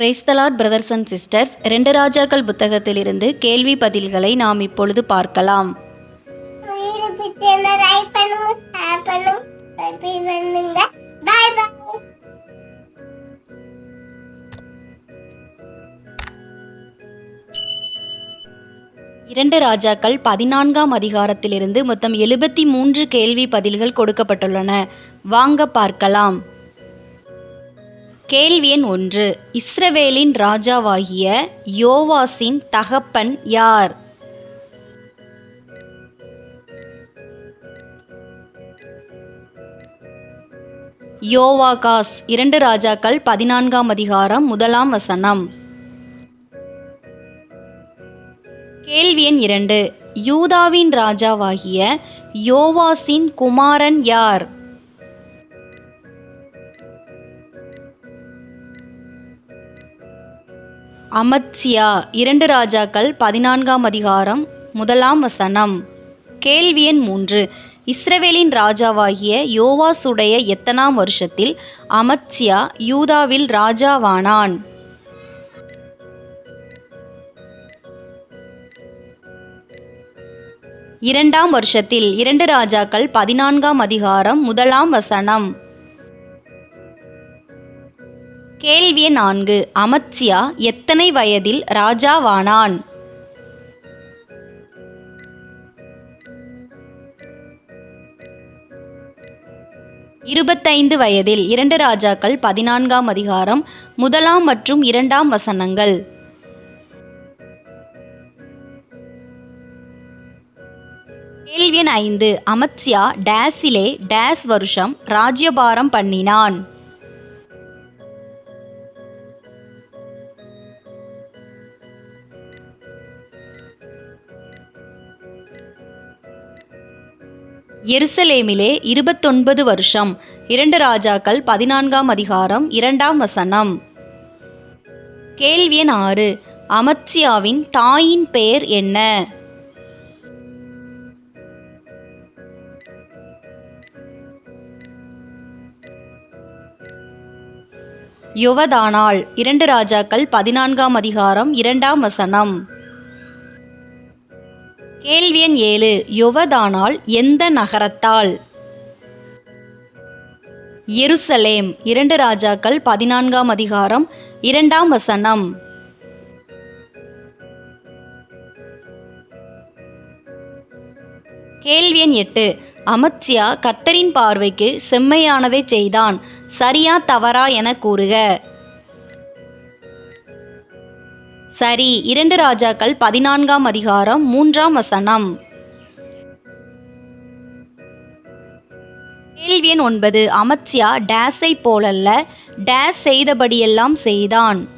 Praise the Lord brothers and sisters ரெண்டு ராஜாக்கள் புத்தகத்திலிருந்து கேள்வி பதில்களை நாம் இப்பொழுது பார்க்கலாம். இரண்டு ராஜாக்கள் பதினான்காம் அதிகாரத்திலிருந்து மொத்தம் எழுபத்தி மூன்று கேள்வி பதில்கள் கொடுக்கப்பட்டுள்ளன. வாங்க பார்க்கலாம். கேள்வி எண் ஒன்று. இஸ்ரவேலின் ராஜாவாகிய யோவாசின் தகப்பன் யார்? யோவாகாஸ் இரண்டு ராஜாக்கள் பதினான்காம் அதிகாரம் முதலாம் வசனம். கேள்வி எண் இரண்டு. யூதாவின் ராஜாவாகிய யோவாசின் குமாரன் யார்? அமத்சியா இரண்டு ராஜாக்கள் பதினான்காம் அதிகாரம் முதலாம் வசனம். கேள்வி எண் மூன்று. இஸ்ரவேலின் ராஜாவாகிய யோவாசுடைய எத்தனாம் வருஷத்தில் அமத்சியா யூதாவில் ராஜாவானான்? இரண்டாம் வருஷத்தில் இரண்டு ராஜாக்கள் பதினான்காம் அதிகாரம் முதலாம் வசனம். கேள்வி நான்கு. அமத்சியா எத்தனை வயதில் ராஜாவானான்? இருபத்தைந்து வயதில் இரண்டு ராஜாக்கள் பதினான்காம் அதிகாரம் முதலாம் மற்றும் இரண்டாம் வசனங்கள். கேள்வி ஐந்து. அமத்சியா டேஸிலே டேஸ் வருஷம் ராஜ்யபாரம் பண்ணினான். எருசலேமிலே இருபத்தொன்பது வருஷம். இரண்டு ராஜாக்கள் பதினான்காம் அதிகாரம் இரண்டாம் வசனம். கேள்வியன் ஆறு. அமத்சியாவின் தாயின் பெயர் என்ன? யுவதானாள். இரண்டு ராஜாக்கள் பதினான்காம் அதிகாரம் இரண்டாம் வசனம். கேள்வி எண் ஏழு. யுவதானால் எந்த நகரத்தால்? எருசலேம். இரண்டு ராஜாக்கள் பதினான்காம் அதிகாரம் இரண்டாம் வசனம். கேள்வி எண் எட்டு. அமத்சியா கத்தரின் பார்வைக்கு செம்மையானதை செய்தான். சரியா தவறா என கூறுக. சரி இரண்டு ராஜாக்கள் பதினான்காம் அதிகாரம் மூன்றாம் வசனம். கேள்வி எண் ஒன்பது அமத்சியா டேஸை போலல்ல டேஸ் செய்தபடியெல்லாம் செய்தான்.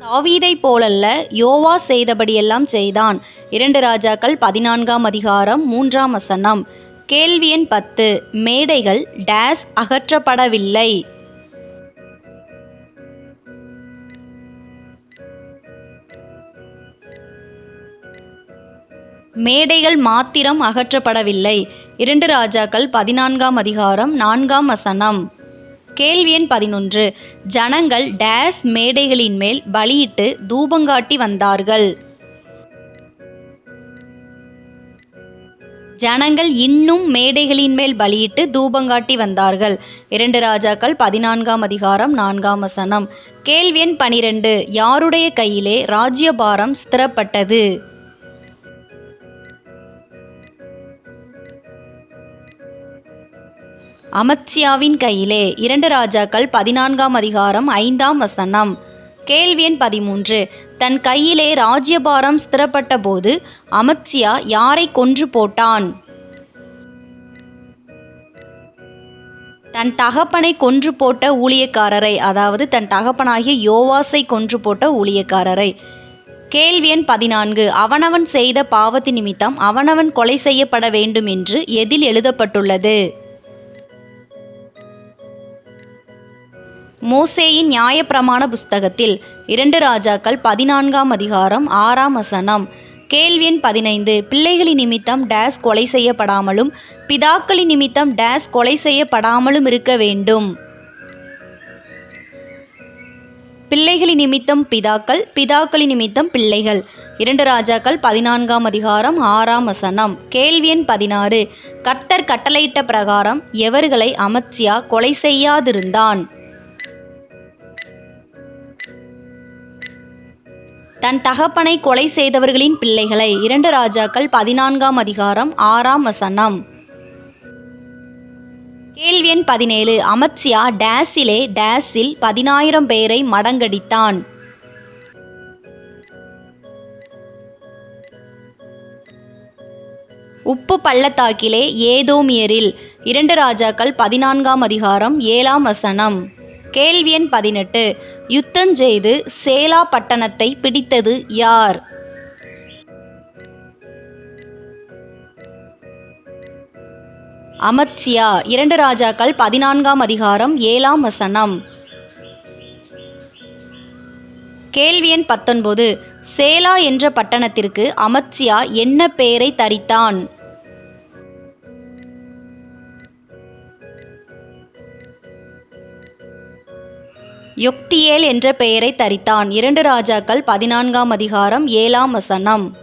தாவீதை போலல்ல யோவா செய்தபடியெல்லாம் செய்தான். இரண்டு ராஜாக்கள் பதினான்காம் அதிகாரம் மூன்றாம் வசனம். கேள்வி எண் பத்து. மேடைகள் டேஸ் அகற்றப்படவில்லை. மேடைகள் மாத்திரம் அகற்றப்படவில்லை. இரண்டு ராஜாக்கள் பதினான்காம் அதிகாரம் நான்காம் வசனம். கேள்வி எண் பதினொன்று. ஜனங்கள் டேஸ் மேடைகளின் மேல் பலியிட்டு தூபங்காட்டி வந்தார்கள். ஜனங்கள் இன்னும் மேடைகளின் மேல் பலியிட்டு தூபங்காட்டி வந்தார்கள். இரண்டு ராஜாக்கள் பதினான்காம் அதிகாரம் நான்காம் வசனம். கேள்வி எண் பனிரெண்டு. யாருடைய கையிலே ராஜ்யபாரம் ஸ்திரப்பட்டது? அமத்சியாவின் கையிலே இரண்டு ராஜாக்கள் பதினான்காம் அதிகாரம் ஐந்தாம் வசனம். கேள்வி எண் பதிமூன்று. தன் கையிலே ராஜ்யபாரம் ஸ்திரப்பட்ட போது அமத்சியா யாரை கொன்று போட்டான்? தன் தகப்பனை கொன்று போட்ட ஊழியக்காரரை அதாவது தன் தகப்பனாகிய யோவாசை கொன்று போட்ட ஊழியக்காரரை. கேள்வி எண் பதினான்கு. அவனவன் செய்த பாவத்தி நிமித்தம் அவனவன் கொலை செய்யப்பட வேண்டும் என்று எதில் எழுதப்பட்டுள்ளது? மோசேயின் நியாயப்பிரமாண புஸ்தகத்தில் இரண்டு ராஜாக்கள் பதினான்காம் அதிகாரம் ஆறாம் வசனம். கேள்வி எண் பதினைந்து பிள்ளைகளின் நிமித்தம் டேஸ் கொலை செய்யப்படாமலும் பிதாக்களின் நிமித்தம் டேஸ் கொலை செய்யப்படாமலும் இருக்க வேண்டும். பிள்ளைகளின் நிமித்தம் பிதாக்கள் பிதாக்களின் நிமித்தம் பிள்ளைகள். இரண்டு ராஜாக்கள் பதினான்காம் அதிகாரம் ஆறாம் வசனம். கேள்வி எண் பதினாறு கர்த்தர் கட்டளையிட்ட பிரகாரம் எவர்களை அமர்ச்சியா கொலை செய்யாதிருந்தான். தன் தகப்பனை கொலை செய்தவர்களின் பிள்ளைகளை இரண்டு ராஜாக்கள் பதினான்காம் அதிகாரம் ஆறாம் வசனம். கேள்வி எண் பதினேழு. அமத்சியா டேஸிலே டேஸில் பதினாயிரம் பேரை மடங்கடித்தான். உப்பு பள்ளத்தாக்கிலே ஏதோமியரில் இரண்டு ராஜாக்கள் பதினான்காம் அதிகாரம் ஏழாம் வசனம். கேள்வி எண் பதினெட்டு. யுத்தஞ்செய்து சேலா பட்டணத்தை பிடித்தது யார்? அமத்சியா இரண்டு ராஜாக்கள் பதினான்காம் அதிகாரம் ஏழாம் வசனம். கேள்வி எண் பத்தொன்பது. சேலா என்ற பட்டணத்திற்கு அமத்சியா என்ன பெயரை தரித்தான்? யொக்தியேல் என்ற பெயரை தரித்தான். இரண்டு ராஜாக்கள் பதினான்காம் அதிகாரம் ஏழாம் வசனம்.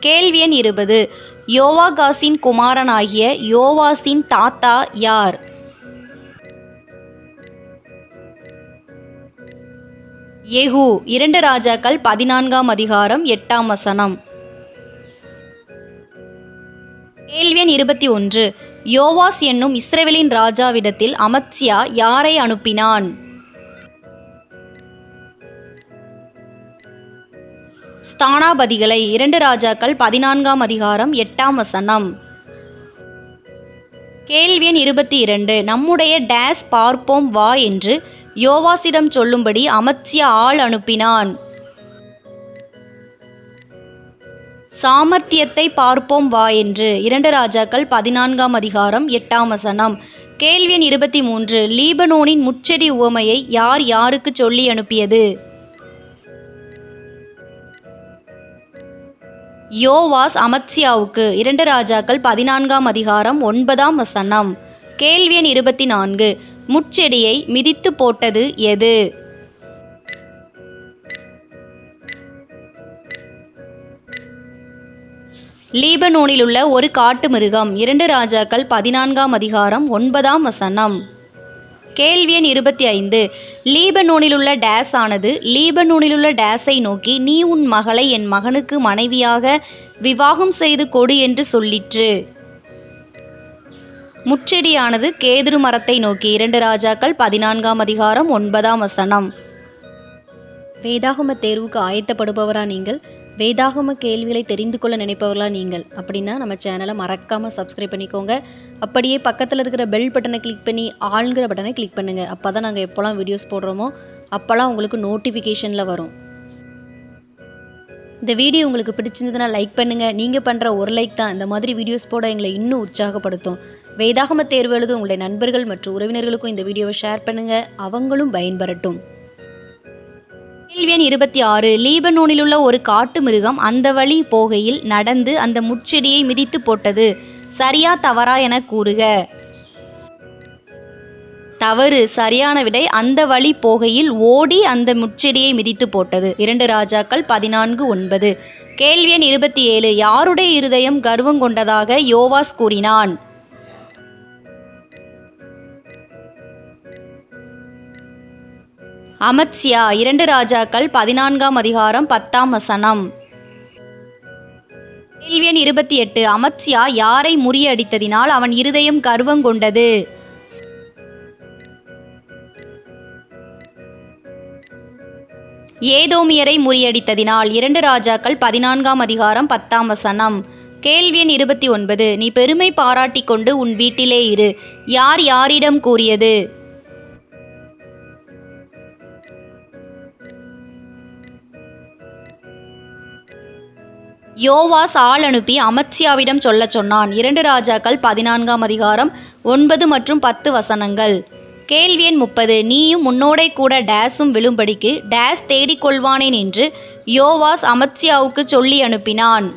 கேள்வி எண் இருபது. யோவாகாசின் குமாரனாகிய யோவாசின் தாத்தா யார்? யெகூ இரண்டு ராஜாக்கள் பதினான்காம் அதிகாரம் எட்டாம் வசனம். கேள்வி எண் இருபத்தி ஒன்று. யோவாஸ் என்னும் இஸ்ரேலின் ராஜாவிடத்தில் அமத்சியா யாரை அனுப்பினான்? ஸ்தானாபதிகளை இரண்டு ராஜாக்கள் பதினான்காம் அதிகாரம் எட்டாம் வசனம். கேள்வி எண் இருபத்தி இரண்டு. நம்முடைய டேஸ் பார்ப்போம் வா என்று யோவாசிடம் சொல்லும்படி அமத்சியா ஆள் அனுப்பினான். சாமர்த்தியத்தை பார்ப்போம் வா என்று இரண்டு ராஜாக்கள் பதினான்காம் அதிகாரம் எட்டாம் வசனம். கேள்வி எண் இருபத்தி மூன்று. லீபனோனின் முச்செடி உவமையை யார் யாருக்கு சொல்லி அனுப்பியது? யோவாஸ் அமத்சியாவுக்கு இரண்டு ராஜாக்கள் பதினான்காம் அதிகாரம் ஒன்பதாம் வசனம். கேள்வி எண் இருபத்தி நான்கு முட்செடியை மிதித்து போட்டது எது? லீபனூனில் உள்ள ஒரு காட்டு மிருகம் இரண்டு ராஜாக்கள் பதினான்காம் அதிகாரம் ஒன்பதாம் வசனம். கேள்வி எண் இருபத்தி ஐந்து. லீபனூனிலுள்ள டேஸ் ஆனது லீபனூனிலுள்ள டேஸை நோக்கி நீ உன் மகளை என் மகனுக்கு மனைவியாக விவாகம் செய்து கொடு என்று சொல்லிற்று. முச்செடியானது கேதுரு மரத்தை நோக்கி இரண்டு ராஜாக்கள் பதினான்காம் அதிகாரம் ஒன்பதாம் வசனம். வேதாகம தேர்வுக்கு ஆயத்தப்படுபவரா நீங்கள்? வேதாகம கேள்விகளை தெரிந்து கொள்ள நினைப்பவர்களா நீங்கள்? அப்படின்னா நம்ம சேனலை மறக்காமல் சப்ஸ்கிரைப் பண்ணிக்கோங்க. அப்படியே பக்கத்தில் இருக்கிற பெல் பட்டனை கிளிக் பண்ணி ஆளுங்கிற பட்டனை கிளிக் பண்ணுங்கள் அப்போ தான் நாங்கள் எப்போல்லாம் வீடியோஸ் போடுறோமோ அப்போல்லாம் உங்களுக்கு நோட்டிஃபிகேஷனில் வரும். இந்த வீடியோ உங்களுக்கு பிடிச்சிருந்ததுன்னா லைக் பண்ணுங்கள் நீங்கள் பண்ணுற ஒரு லைக் தான் இந்த மாதிரி வீடியோஸ் போட எங்களை இன்னும் உற்சாகப்படுத்தும். வேதாகம தேர்வு எழுத உங்களுடைய நண்பர்கள் மற்றும் உறவினர்களுக்கும் இந்த வீடியோவை ஷேர் பண்ணுங்கள் அவங்களும் பயன்பெறட்டும். கேள்வியன் இருபத்தி ஆறு லீபனோனிலுள்ள ஒரு காட்டு மிருகம் அந்த வழி போகையில் நடந்து அந்த முட்செடியை மிதித்து போட்டது. சரியா தவறா என கூறுக. தவறு சரியான விடை அந்த வழி போகையில் ஓடி அந்த முட்செடியை மிதித்து போட்டது. இரண்டு ராஜாக்கள் பதினான்கு ஒன்பது. கேள்வி எண் இருபத்தி ஏழு யாருடைய இருதயம் கர்வம் கொண்டதாக யோவாஸ் கூறினான்? அமத்சியா இரண்டு ராஜாக்கள் பதினான்காம் அதிகாரம் பத்தாம் வசனம். கேள்வி எண் இருபத்தி எட்டு அமத்சியா யாரை முறியடித்ததினால் அவன் இருதயம் கர்வம் கொண்டது? ஏதோமியரை முறியடித்ததினால் இரண்டு ராஜாக்கள் பதினான்காம் அதிகாரம் பத்தாம் வசனம். கேள்வி எண் இருபத்தி ஒன்பது நீ பெருமை பாராட்டி கொண்டு உன் வீட்டிலே இரு. யார் யாரிடம் கூறியது? யோவாஸ் ஆள் அனுப்பி அமத்சியாவிடம் சொல்லச் சொன்னான். இரண்டு ராஜாக்கள் பதினான்காம் அதிகாரம் ஒன்பது மற்றும் பத்து வசனங்கள். கேள்வி எண் முப்பது. நீயும் உன்னோடே கூட டேஸும் விழும்படிக்கு டேஸ் தேடிக்கொள்வானேன் என்று யோவாஸ் அமத்சியாவுக்கு சொல்லி அனுப்பினான்.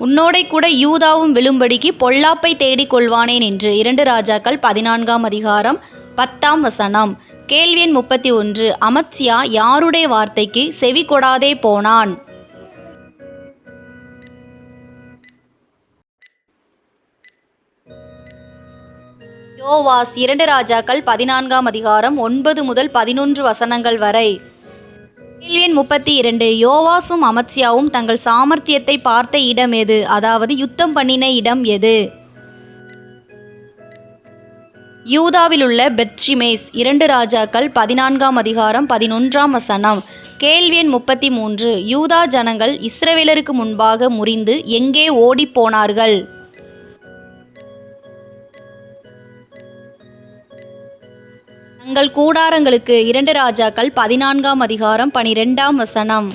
உன்னோடே கூட யூதாவும் விழும்படிக்கு பொல்லாப்பை தேடிக் கொள்வானேன் என்று இரண்டு ராஜாக்கள் பதினான்காம் அதிகாரம் பத்தாம் வசனம். கேள்வி எண் முப்பத்தி ஒன்று அமத்சியா யாருடைய வார்த்தைக்கு செவி கொடாதே போனான்? யோவாஸ் இரண்டு ராஜாக்கள் பதினான்காம் அதிகாரம் ஒன்பது முதல் பதினொன்று வசனங்கள் வரை. கேள்வி எண் முப்பத்தி இரண்டு யோவாஸும் அமத்சியாவும் தங்கள் சாமர்த்தியத்தை பார்த்த இடம் எது? அதாவது யுத்தம் பண்ணின இடம் எது? யூதாவிலுள்ள பெத்ஷிமேஸ் இரண்டு ராஜாக்கள் பதினான்காம் அதிகாரம் பதினொன்றாம் வசனம். கேள்வி எண் முப்பத்தி மூன்று யூதா ஜனங்கள் இஸ்ரவேலருக்கு முன்பாக முறிந்து எங்கே ஓடிப் போனார்கள்? தங்கள் கூடாரங்களுக்கு இரண்டு ராஜாக்கள் பதினான்காம் அதிகாரம் பனிரெண்டாம் வசனம்.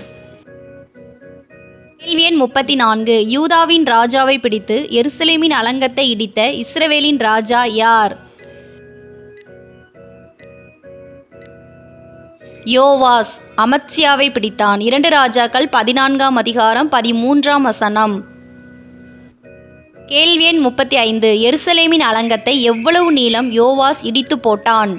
கேள்வியன் முப்பத்தி நான்கு யூதாவின் ராஜாவை பிடித்து எருசலேமின் அலங்கத்தை இடித்த இஸ்ரவேலின் ராஜா யார்? யோவாஸ் அமத்சியாவை பிடித்தான். இரண்டு ராஜாக்கள் பதினான்காம் அதிகாரம் பதிமூன்றாம் வசனம். கேள்வி எண் முப்பத்தி ஐந்து எருசலேமின் அலங்கத்தை எவ்வளவு நீளம் யோவாஸ் இடித்து போட்டான்?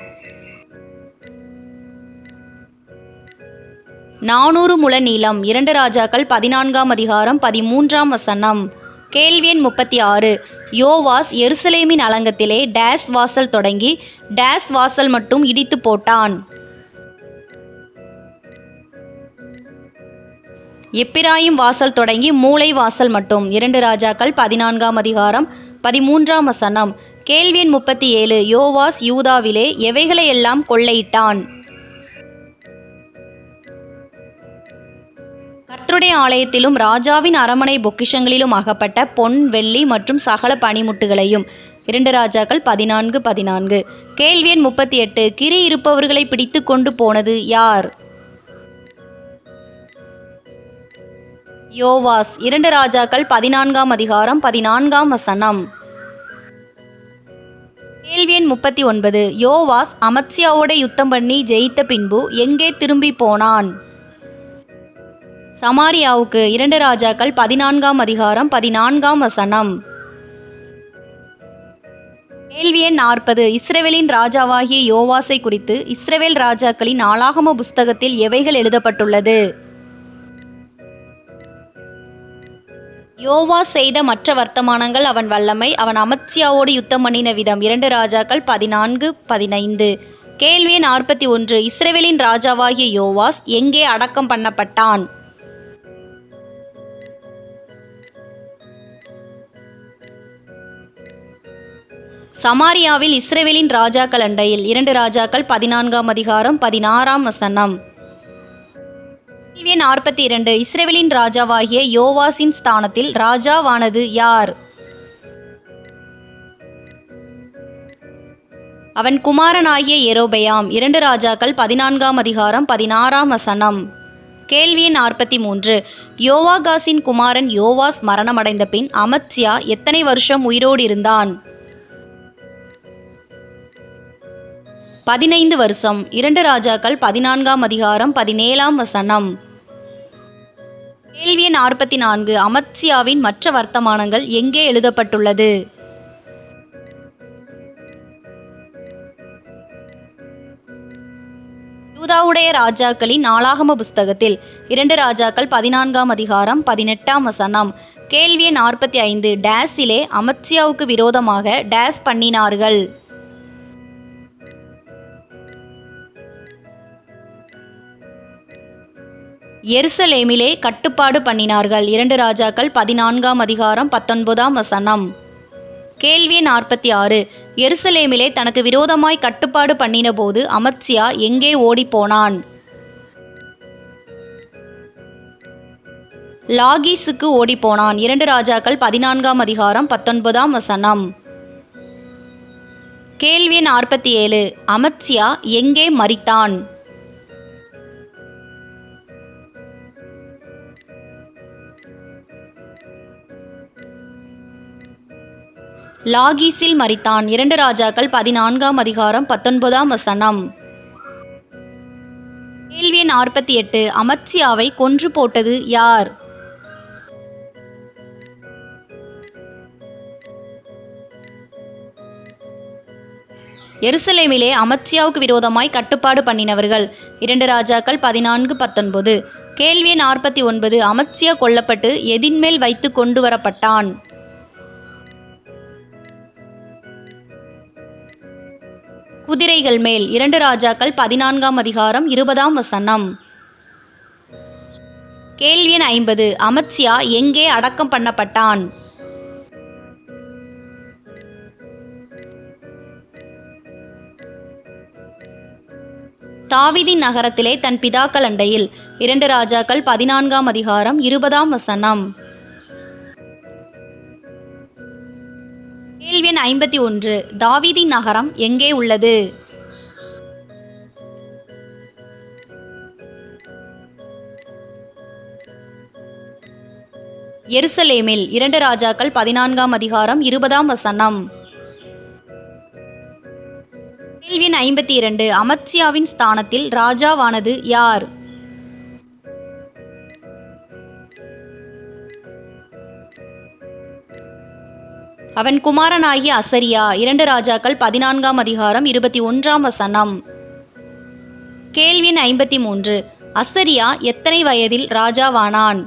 நானூறு முழ நீளம். இரண்டு ராஜாக்கள் பதினான்காம் அதிகாரம் பதிமூன்றாம் வசனம். கேள்வி எண் முப்பத்தி ஆறு யோவாஸ் எருசலேமின் அலங்கத்திலே டேஸ் வாசல் தொடங்கி டேஸ் வாசல் மட்டும் இடித்து போட்டான். எப்பிராயும் வாசல் தொடங்கி மூளை வாசல் மட்டும். இரண்டு ராஜாக்கள் பதினான்காம் அதிகாரம் பதிமூன்றாம் வசனம். கேள்வியன் முப்பத்தி ஏழு யோவாஸ் யூதாவிலே எவைகளையெல்லாம் கொள்ளையிட்டான்? கர்த்தருடைய ஆலயத்திலும் ராஜாவின் அரமனை பொக்கிஷங்களிலும் அகப்பட்ட பொன் வெள்ளி மற்றும் சகல பனிமுட்டுகளையும் இரண்டு ராஜாக்கள் பதினான்கு பதினான்கு. கேள்வியன் முப்பத்தி எட்டு கிரி இருப்பவர்களை பிடித்து கொண்டு போனது யார்? யோவாஸ் இரண்டு ராஜாக்கள் பதினான்காம் அதிகாரம் பதினான்காம் வசனம். கேள்வி எண் முப்பத்தி ஒன்பது யோவாஸ் அமத்சியாவோட யுத்தம் பண்ணி ஜெயித்த பின்பு எங்கே திரும்பி போனான்? சமாரியாவுக்கு இரண்டு ராஜாக்கள் பதினான்காம் அதிகாரம் பதினான்காம் வசனம். கேள்வி எண் நாற்பது. இஸ்ரவேலின் ராஜாவாகிய யோவாசை குறித்து இஸ்ரவேல் ராஜாக்களின் நாளாகம புஸ்தகத்தில் எவைகள் எழுதப்பட்டுள்ளது? யோவாஸ் செய்த மற்ற வர்த்தமானங்கள் அவன் வல்லமை. அவன் அமத்சியாவோடு யுத்தம் பண்ணின விதம் இரண்டு ராஜாக்கள் பதினான்கு பதினைந்து. கேள்வி நாற்பத்தி ஒன்று. இஸ்ரேவேலின் ராஜாவாகிய யோவாஸ் எங்கே அடக்கம் பண்ணப்பட்டான்? சமாரியாவில் இஸ்ரேவேலின் ராஜாக்கள் அண்டையில் இரண்டு ராஜாக்கள் பதினான்காம் அதிகாரம் பதினாறாம் வசனம். கேள்வி நாற்பத்தி இரண்டு இஸ்ரேலின் ராஜாவாகிய யோவாசின் ஸ்தானத்தில் ராஜாவானது யார்? அவன் குமாரனாகிய எரோபெயாம் இரண்டு ராஜாக்கள் பதினான்காம் அதிகாரம் பதினாறாம் வசனம். கேள்வி நாற்பத்தி மூன்று யோவாகாசின் குமாரன் யோவாஸ் மரணமடைந்த பின் அமத்சியா எத்தனை வருஷம் உயிரோடு இருந்தான்? பதினைந்து வருஷம். இரண்டு ராஜாக்கள் பதினான்காம் அதிகாரம் பதினேழாம் வசனம். கேள்வி நாற்பத்தி நான்கு அமத்சியாவின் மற்ற வர்த்தமானங்கள் எங்கே எழுதப்பட்டுள்ளது? யூதாவுடைய ராஜாக்களின் நாளாகம புஸ்தகத்தில் இரண்டு ராஜாக்கள் பதினான்காம் அதிகாரம் பதினெட்டாம் வசனம். கேள்வி நாற்பத்தி ஐந்து டேஸிலே அமத்சியாவுக்கு விரோதமாக டேஸ் பண்ணினார்கள். எருசலேமிலே கட்டுப்பாடு பண்ணினார்கள். இரண்டு ராஜாக்கள் பதினான்காம் அதிகாரம் பத்தொன்பதாம் வசனம். கேள்வி நாற்பத்தி ஆறு எருசலேமிலே தனக்கு விரோதமாய் கட்டுப்பாடு பண்ணின போது அமத்சியா எங்கே ஓடிப்போனான்? லாகீஸுக்கு ஓடிப்போனான். இரண்டு ராஜாக்கள் பதினான்காம் அதிகாரம் பத்தொன்பதாம் வசனம். கேள்வி நாற்பத்தி ஏழு அமத்சியா எங்கே மறித்தான் லாகீஸில் மறித்தான் இரண்டு ராஜாக்கள் பதினான்காம் அதிகாரம் பத்தொன்பதாம் வசனம். கேள்வி நாற்பத்தி எட்டு அமத்சியாவை கொன்று போட்டது யார்? எருசலேமிலே அமத்சியாவுக்கு விரோதமாய் கட்டுப்பாடு பண்ணினவர்கள் இரண்டு ராஜாக்கள் பதினான்கு பத்தொன்பது. கேள்வி நாற்பத்தி ஒன்பது அமத்சியா கொல்லப்பட்டு எதின்மேல் வைத்து கொண்டு வரப்பட்டான். குதிரைகள் மேல் இரண்டு ராஜாக்கள் பதினான்காம் அதிகாரம் இருபதாம் வசனம். கேள்வி எண் ஐம்பது. அமத்சியா எங்கே அடக்கம் பண்ணப்பட்டான்? தாவிதின் நகரத்திலே தன் பிதாக்கள் அண்டையில் இரண்டு ராஜாக்கள் பதினான்காம் அதிகாரம் இருபதாம் வசனம். கேள்வி எண் ஐம்பத்தி ஒன்று. தாவீதின் நகரம் எங்கே உள்ளது? எருசலேமில் இரண்டு ராஜாக்கள் பதினான்காம் அதிகாரம் இருபதாம் வசனம். கேள்வி எண் ஐம்பத்தி இரண்டு. அமத்சியாவின் ஸ்தானத்தில் ராஜாவானது யார்? அவன் குமாரனாகிய அசரியா இரண்டு ராஜாக்கள் பதினான்காம் அதிகாரம் இருபத்தி ஒன்றாம் வசனம். கேள்வின் ஐம்பத்தி மூன்று. அசரியா எத்தனை வயதில் ராஜாவானான்?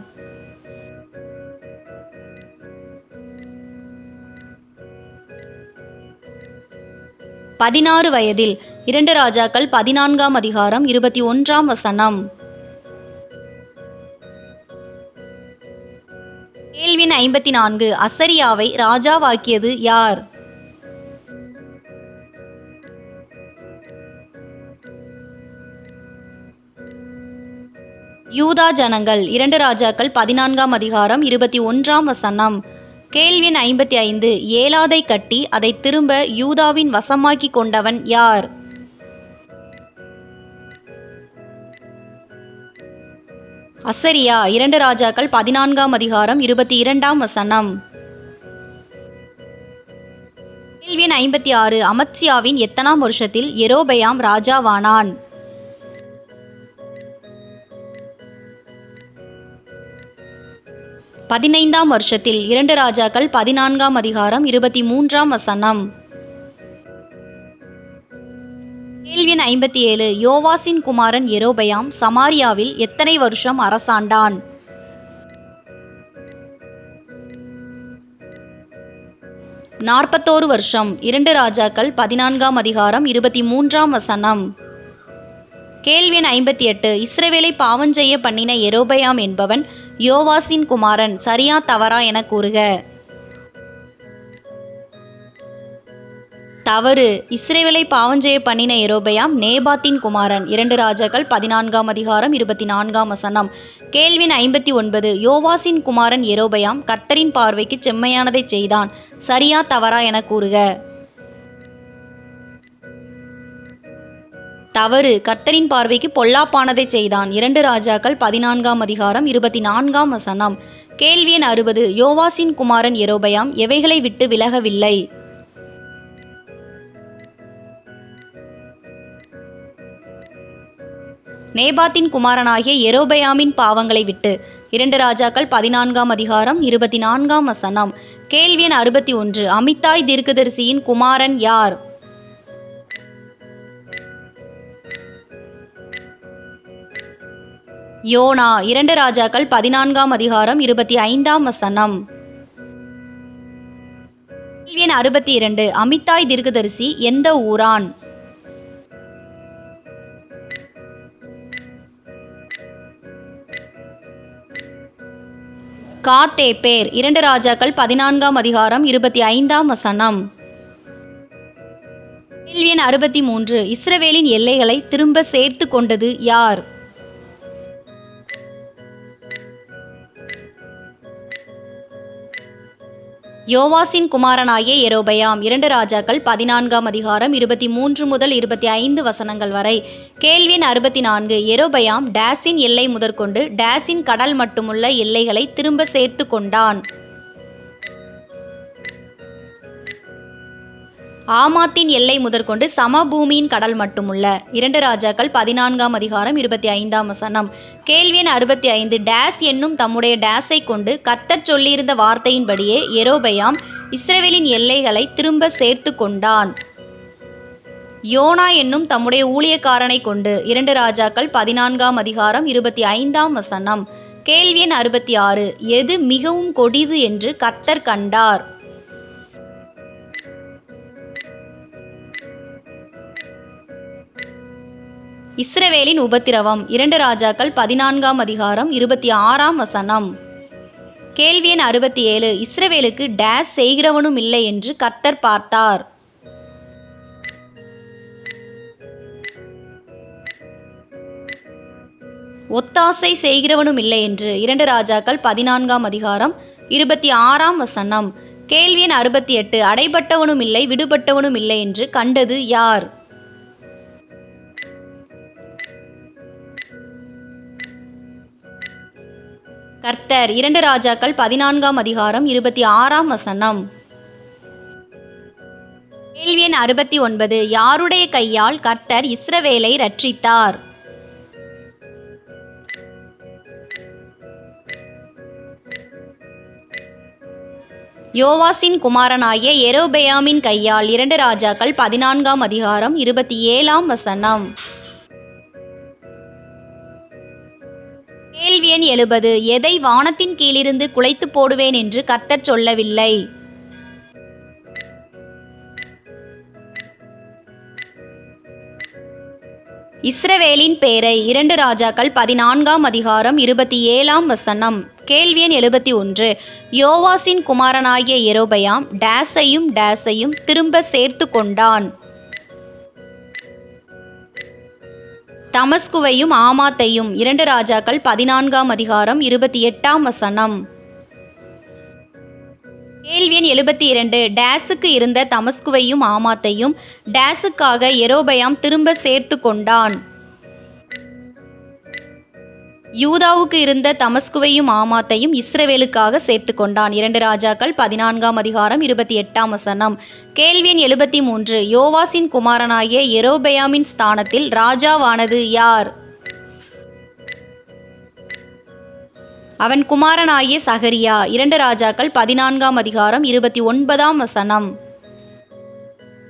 பதினாறு வயதில் இரண்டு ராஜாக்கள் பதினான்காம் அதிகாரம் இருபத்தி ஒன்றாம் வசனம். கேள்வின் ஐம்பத்தி நான்கு அசரியாவை ராஜாவாக்கியது யார்? யூதா ஜனங்கள் இரண்டு ராஜாக்கள் பதினான்காம் அதிகாரம் இருபத்தி ஒன்றாம் வசனம். கேள்வி எண் ஐம்பத்தி ஐந்து ஏலாதை கட்டி அதை திரும்ப யூதாவின் வசமாக்கி கொண்டவன் யார்? அசரியா இரண்டு ராஜாக்கள் பதினான்காம் அதிகாரம் இருபத்தி இரண்டாம் வசனம். கேள்வி எண் ஐம்பத்தி ஆறு அமத்சியாவின் எத்தனாம் வருஷத்தில் எரோபயாம் ராஜாவானான்? பதினைந்தாம் வருஷத்தில் இரண்டு ராஜாக்கள் பதினான்காம் அதிகாரம் இருபத்தி மூன்றாம் வசனம். கேள்வி எண் ஐம்பத்தி ஏழு யோவாசின் குமாரன் எரோபயாம் சமாரியாவில் எத்தனை வருஷம் அரசாண்டான்? நாற்பத்தோரு வருஷம் இரண்டு ராஜாக்கள் பதினான்காம் அதிகாரம் இருபத்தி மூன்றாம் வசனம். கேள்வி எண் ஐம்பத்தி எட்டு இஸ்ரவேலை பாவஞ்செய்ய பண்ணின எரோபயாம் என்பவன் யோவாசின் குமாரன் சரியா தவறா என கூறுக. தவறு. இஸ்ரேவேலை பாவம் செய்ய பண்ணின எரோபயாம் நேபாத்தின் குமாரன். இரண்டு ராஜாக்கள் பதினான்காம் அதிகாரம் இருபத்தி நான்காம் வசனம். கேள்வின் ஐம்பத்தி ஒன்பது யோவாசின் குமாரன் எரோபயாம் கர்த்தரின் பார்வைக்கு செம்மையானதை செய்தான். சரியா தவறா என கூறுக. தவறு கர்த்தரின் பார்வைக்கு பொல்லாப்பானதை செய்தான். இரண்டு ராஜாக்கள் பதினான்காம் அதிகாரம் இருபத்தி நான்காம் வசனம். கேள்வி எண் அறுபது யோவாசின் குமாரன் எரோபயாம் எவைகளை விட்டு விலகவில்லை? நேபாத்தின் குமாரனாகிய எரோபயாமின் பாவங்களை விட்டு. இரண்டு ராஜாக்கள் பதினான்காம் அதிகாரம் இருபத்தி நான்காம் வசனம். கேள்வி எண் அறுபத்தி ஒன்று. அமித்தாய் தீர்க்கதரிசியின் குமாரன் யார்? யோனா. இரண்டு ராஜாக்கள் பதினான்காம் அதிகாரம் இருபத்தி ஐந்தாம் வசனம். கேள்வி எண் அறுபத்தி இரண்டு. அமித்தாய் தீர்க்கதரிசி எந்த ஊரான்? காத்தே பேர். இரண்டு ராஜாக்கள் பதினான்காம் அதிகாரம் இருபத்தி ஐந்தாம் வசனம். கேள்வி எண் அறுபத்தி மூன்று. இஸ்ரவேலின் எல்லைகளை திரும்ப சேர்த்து கொண்டது யார்? யோவாசின் குமாரனாகிய எரோபயாம் இரண்டு ராஜாக்கள் பதினான்காம் அதிகாரம் இருபத்தி மூன்று முதல் இருபத்தி ஐந்து வசனங்கள் வரை. கேள்வின் அறுபத்தி நான்கு எரோபயாம் டேஸின் எல்லை முதற்கொண்டு டேஸின் கடல் மட்டுமுள்ள எல்லைகளை திரும்ப சேர்த்து கொண்டான். ஆமாத்தின் எல்லை முதற்கொண்டு சமபூமியின் கடல் மட்டுமுள்ள இரண்டு ராஜாக்கள் பதினான்காம் அதிகாரம் இருபத்தி ஐந்தாம் வசனம். கேள்வியின் அறுபத்தி ஐந்து டேஸ் என்னும் தம்முடைய டேஸை கொண்டு கத்தர் சொல்லியிருந்த வார்த்தையின்படியே எரோபயாம் இஸ்ரேலின் எல்லைகளை திரும்ப சேர்த்து கொண்டான். யோனா என்னும் தம்முடைய ஊழியக்காரனை கொண்டு இரண்டு ராஜாக்கள் பதினான்காம் அதிகாரம் இருபத்தி ஐந்தாம் வசனம் கேள்வியின் அறுபத்தி ஆறு. எது மிகவும் கொடிது என்று கத்தர் கண்டார். இஸ்ரவேலின் உபத்திரவம். இரண்டு ராஜாக்கள் பதினான்காம் அதிகாரம் இருபத்தி ஆறாம் வசனம். கேள்வி எண் அறுபத்தி ஏழு. இஸ்ரவேலுக்கு டேஸ் செய்கிறவனும் இல்லை என்று கர்த்தர் பார்த்தார். ஒத்தாசை செய்கிறவனும் இல்லை என்று இரண்டு ராஜாக்கள் பதினான்காம் அதிகாரம் இருபத்தி ஆறாம் வசனம். கேள்வி எண் அறுபத்தி எட்டு. அடைபட்டவனும் இல்லை விடுபட்டவனும் இல்லை என்று கண்டது யார்? கர்த்தர் இரண்டு ராஜாக்கள் பதினான்காம் அதிகாரம் இருபத்தி ஆறாம் வசனம். கேள்வி எண் அறுபத்தி ஒன்பது. யாருடைய கையால் கர்த்தர் இஸ்ரவேலை ரட்சித்தார் யோவாசின் குமாரனாகிய எரோபெயாமின் கையால் இரண்டு ராஜாக்கள் பதினான்காம் அதிகாரம் இருபத்தி ஏழாம் வசனம். கேள்வி எண் எழுபது. எதை வானத்தின் கீழிருந்து குலைத்து போடுவேன் என்று கர்த்தர் சொல்லவில்லை. இஸ்ரவேலின் பேரை இரண்டு ராஜாக்கள் பதினான்காம் அதிகாரம் இருபத்தி ஏழாம் வசனம். கேள்வி எண் எழுபத்தி ஒன்று. யோவாசின் குமாரனாகிய எரோபயாம் டேஸையும் டேஸையும் திரும்ப சேர்த்து கொண்டான். தமஸ்குவையும் ஆமாத்தையும் இரண்டு ராஜாக்கள் பதினான்காம் அதிகாரம் இருபத்தி எட்டாம் வசனம். கேள்வி எண் எழுபத்தி இரண்டு. டேஸுக்கு இருந்த தமஸ்குவையும் ஆமாத்தையும் டேஸுக்காக எரோபயாம் திரும்ப சேர்த்து கொண்டான். யூதாவுக்கு இருந்த தமஸ்குவையும் ஆமாத்தையும் இஸ்ரவேலுக்காக சேர்த்து கொண்டான் இரண்டு ராஜாக்கள் பதினான்காம் அதிகாரம் இருபத்தி எட்டாம் வசனம். கேள்வியின் எழுபத்தி மூன்று. யோவாசின் குமாரனாகிய எரோபயாமின் ஸ்தானத்தில் ராஜாவானது யார்? அவன் குமாரனாகிய சகரியா. இரண்டு ராஜாக்கள் பதினான்காம் அதிகாரம் இருபத்தி ஒன்பதாம் வசனம்.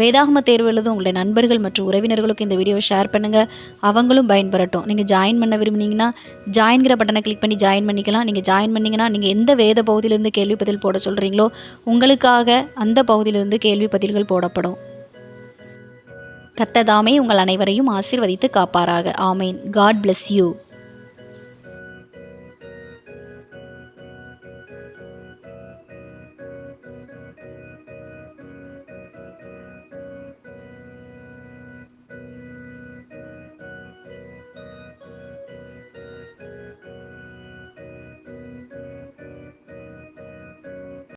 வேதாகம தேர்வு எழுதும் உங்களுடைய நண்பர்கள் மற்றும் உறவினர்களுக்கு இந்த வீடியோவை ஷேர் பண்ணுங்கள் அவங்களும் பயன்பெறட்டும். நீங்கள் ஜாயின் பண்ண விரும்புனீங்கன்னா ஜாயின்கிற பட்டனை கிளிக் பண்ணி ஜாயின் பண்ணிக்கலாம். நீங்கள் ஜாயின் பண்ணிங்கன்னா நீங்கள் எந்த வேத பகுதியிலிருந்து கேள்வி பதில் போட சொல்கிறீங்களோ உங்களுக்காக அந்த பகுதியிலிருந்து கேள்வி பதில்கள் போடப்படும். கத்ததாமே உங்கள் அனைவரையும் ஆசீர்வதித்து காப்பாராக. ஆமேன். God bless you